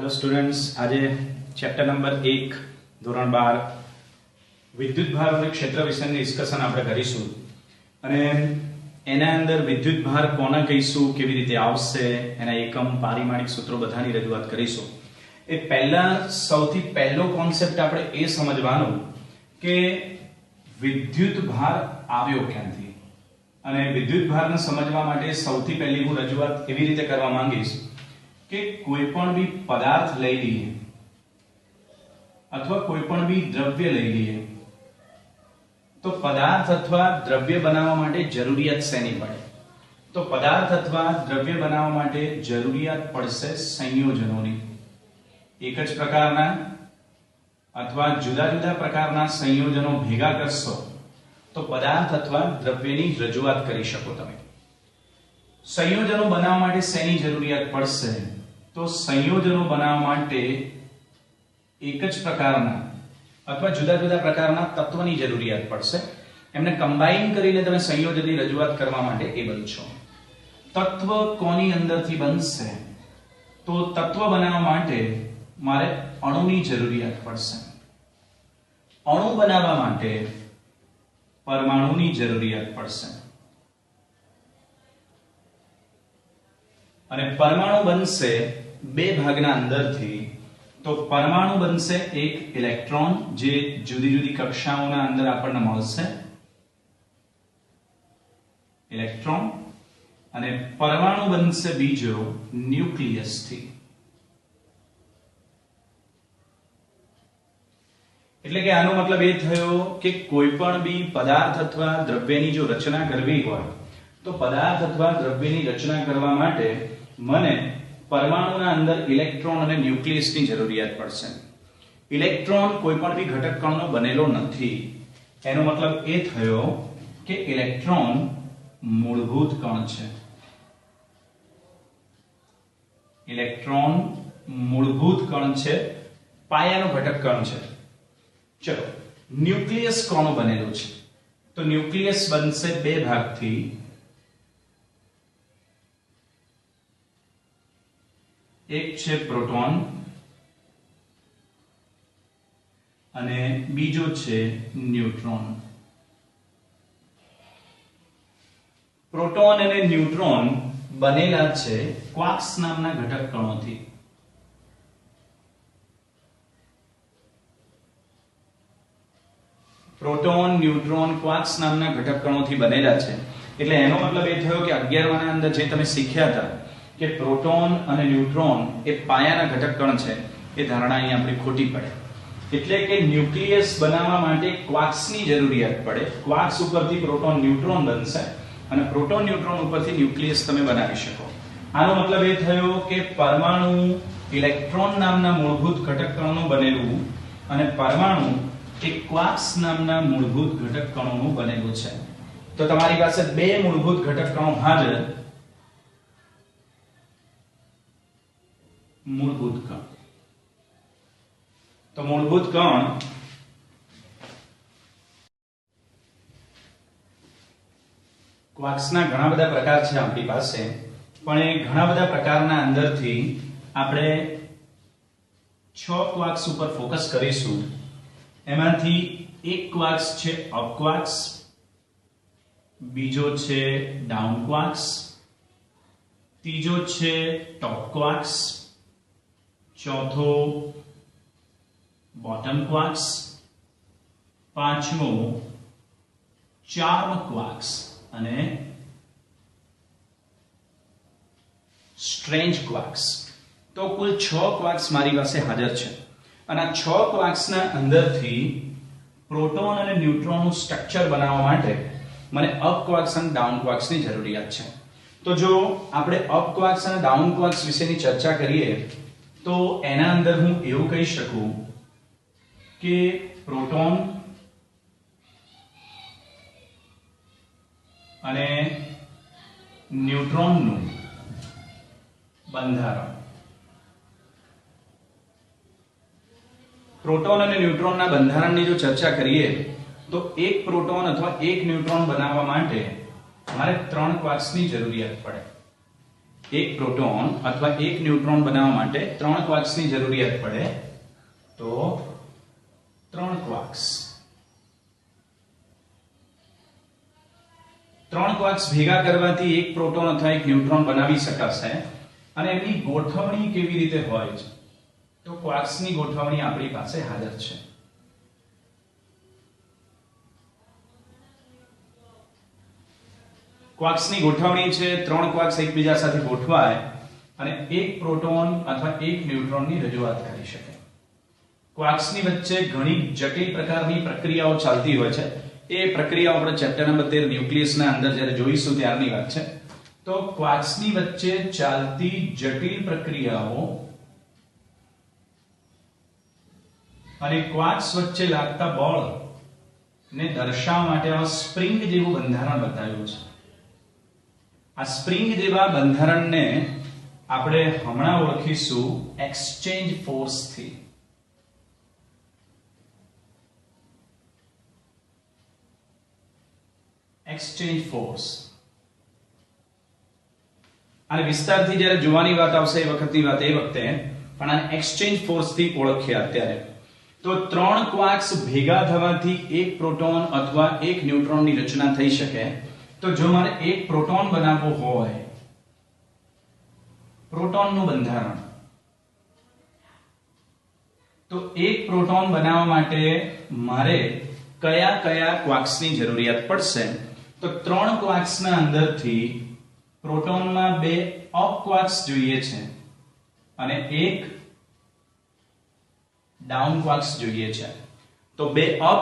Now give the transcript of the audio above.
Hello students આજે chapter number એક, ધોરણ બાર, વિદ્યુત અને ક્ષેત્ર વિશેની ડિસ્કશન આપણે કરીશું. અને એના અંદર વિદ્યુત ભાર કોને કહીશું, કેવી રીતે આવશે, એના એકમ, પારિમાણિક સૂત્રો બધાની રજૂઆત કરીશું. એ પહેલા, સૌથી પહેલો કોન્સેપ્ટ આપણે એ સમજવાનો કે વિદ્યુત ભાર આવ્યો ક્યાંથી? અને વિદ્યુત ભારને સમજવા માટે સૌથી પહેલી હું રજૂઆત એવી રીતે કરવા માંગીશ? કે કોઈ પણ બી પદાર્થ લઈ લઈએ અથવા કોઈ પણ બી દ્રવ્ય લઈ લઈએ, તો પદાર્થ અથવા દ્રવ્ય બનાવવા માટે જરૂરિયાત શેની પડે? તો પદાર્થ અથવા દ્રવ્ય બનાવવા માટે જરૂરિયાત પડશે સંયોજનોની. એક જ પ્રકારના અથવા જુદા જુદા પ્રકારના સંયોજનો ભેગા કરશો, તો પદાર્થ અથવા દ્રવ્યની રજૂઆત કરી શકો તમે. સંયોજનો બનાવવા માટે શેની જરૂરિયાત પડશે? તો સંયોજનો બનાવવા માટે એક જ પ્રકારના અથવા જુદા જુદા પ્રકારના તત્વની જરૂરિયાત પડશે. એમને કમ્બાઈન કરીને તમે સંયોજનની રજૂઆત કરવા માટે એબલ છો. તત્વ કોની અંદરથી બનશે? તો તત્વ બનાવવા માટે મારે અણુની જરૂરિયાત પડશે. અણુ બનાવવા માટે પરમાણુની જરૂરિયાત પડશે. અને પરમાણુ બનશે બે ભાગના અંદરથી તો પરમાણુ બનશે એક ઇલેક્ટ્રોન જે જુદી જુદી કક્ષાઓના અંદર આપણને મળશે. ઇલેક્ટ્રોન અને પરમાણુ બનશે બીજો ન્યુક્લિયસથી. એટલે કે આનો મતલબ એ થયો કે કોઈ પણ બી પદાર્થ અથવા દ્રવ્યની જો રચના કરવી હોય, તો પદાર્થ અથવા દ્રવ્યની રચના કરવા માટે મને પરમાણુના અંદર ઇલેક્ટ્રોન અને ન્યુક્લિયસની જરૂરિયાત પડશે. ઇલેક્ટ્રોન કોઈ પણ બી ઘટક કણનો બનેલો નથી. એનો મતલબ એ થયો કે ઇલેક્ટ્રોન મૂળભૂત કણ છે. ઇલેક્ટ્રોન મૂળભૂત કણ છે, પાયાનો ઘટક કણ છે. ચલો, ન્યુક્લિયસ કોનો બનેલું છે. તો ન્યુક્લિયસ બનશે બે ભાગથી. એક છે પ્રોટોન અને બીજો છે ન્યુટ્રોન. પ્રોટોન અને ન્યુટ્રોન બનેલા છે ક્વાર્ક્સ નામના ઘટક કણોથી પ્રોટોન, ન્યુટ્રોન ક્વાર્ક્સ નામના ઘટક કણોથી બનેલા છે. એટલે એનો મતલબ એ થયો કે 11 વાના અંદર જે તમે શીખ્યા હતા કે પ્રોટોન અને ન્યુટ્રોન એ પાયાના ઘટક કણ છે. એ ધારણા અહીં આપણી ખોટી પડે. એટલે કે ન્યુક્લિયસ બનાવવા માટે ક્વાર્ક્સની જરૂરિયાત પડે. ક્વાર્ક્સ ઉપરથી પ્રોટોન ન્યુટ્રોન બનશે અને પ્રોટોન ન્યુટ્રોન ઉપરથી ન્યુક્લિયસ તમે બનાવી શકો. આનો મતલબ એ થયો કે પરમાણુ ઇલેક્ટ્રોન નામના મૂળભૂત ઘટક કણનું બનેલું અને પરમાણુ એ ક્વાર્ક્સ નામના મૂળભૂત ઘટક કણોનું બનેલું છે. તો તમારી પાસે બે મૂળભૂત ઘટક કણો હાજર. મૂળભૂત કણ. તો મૂળભૂત કણ ક્વાર્ક્સના ઘણા બધા પ્રકાર છે આપણી પાસે, પણ એ ઘણા બધા પ્રકારના અંદરથી આપણે છ ક્વાર્ક્સ ઉપર ફોકસ કરીશું. એમાંથી એક ક્વાર્ક્સ છે અપ ક્વાર્ક્સ, બીજો છે ડાઉન ક્વાર્ક્સ, ત્રીજો છે ટોપ ક્વાર્ક્સ ચોથો બોટમ ક્વાર્ક્સ પાંચમો ચાર્મ ક્વાર્ક્સ અને સ્ટ્રેન્જ ક્વાર્ક્સ તો કુલ છ ક્વાર્ક્સ મારી પાસે હાજર છે. અને આ છ ક્વાર્ક્સના અંદરથી પ્રોટોન અને ન્યુટ્રોનનું સ્ટ્રક્ચર બનાવવા માટે મને અપ ક્વાર્ક્સ અને ડાઉન ક્વાર્ક્સની જરૂરિયાત છે. તો જો આપણે અપ ક્વાર્ક્સ અને ડાઉન ક્વાર્ક્સ વિશેની ચર્ચા કરીએ તો એના અંદર હું એવું કહી શકું કે પ્રોટોન અને ન્યુટ્રોનનું બંધારણ. પ્રોટોન અને ન્યુટ્રોનના બંધારણની જો ચર્ચા કરીએ, તો એક પ્રોટોન અથવા એક ન્યુટ્રોન બનાવવા માટે મારે ત્રણ ક્વાર્ક્સની જરૂરિયાત પડે. એક પ્રોટોન અથવા એક ન્યુટ્રોન બનાવવા માટે ત્રણ ક્વાર્ક્સની જરૂરિયાત પડે. તો ત્રણ ક્વાર્ક્સ. ત્રણ ક્વાર્ક્સ ભેગા કરવાથી એક પ્રોટોન અથવા એક ન્યુટ્રોન બનાવી શકાશે અને એમની ગોઠવણી કેવી રીતે હોય છે? તો ક્વાર્ક્સની ગોઠવણી આપણી પાસે હાજર છે. ક્વાર્ક્સની ગોઠવણી છે, ત્રણ ક્વાર્ક્સ એકબીજા સાથે ગોઠવાય અને એક પ્રોટોન અથવા એક ન્યુટ્રોનની રજૂઆત કરી શકે. ક્વાર્ક્સની વચ્ચે ઘણી જટિલ પ્રકારની પ્રક્રિયાઓ ચાલતી હોય છે. એ પ્રક્રિયાઓ આપણે ચેપ્ટર નંબર તેર ન્યુક્લિયસના અંદર જ્યારે જોઈશું ત્યારની વાત છે. તો ક્વાર્ક્સની વચ્ચે ચાલતી જટિલ પ્રક્રિયાઓ અને ક્વાર્ક્સ વચ્ચે લાગતા બળ ને દર્શાવવા માટે આ સ્પ્રિંગ જેવું બંધારણ બતાવ્યું છે. આ સ્પ્રિંગ જેવા બંધારણને આપણે હમણાં ઓળખીશું એક્સચેન્જ ફોર્સથી એક્સચેન્જ ફોર્સ. અને વિસ્તારથી જ્યારે જોવાની વાત આવશે એ વખતની વાત એ વખતે, પણ આને એક્સચેન્જ ફોર્સથી ઓળખીએ અત્યારે. તો ત્રણ ક્વાર્ક્સ ભેગા થવાથી એક પ્રોટોન અથવા એક ન્યુટ્રોનની રચના થઈ શકે. તો જો મારે એક પ્રોટોન બનાવવો હોય, પ્રોટોનનું બંધારણ. તો એક પ્રોટોન બનાવવા માટે મારે કયા કયા ક્વાક્સની જરૂરિયાત પડશે? તો ત્રણ ક્વાક્સના અંદરથી પ્રોટોનમાં બે અપ ક્વાક્સ જોઈએ છે અને એક ડાઉન ક્વાર્ક્સ જોઈએ છે. તો બે અપ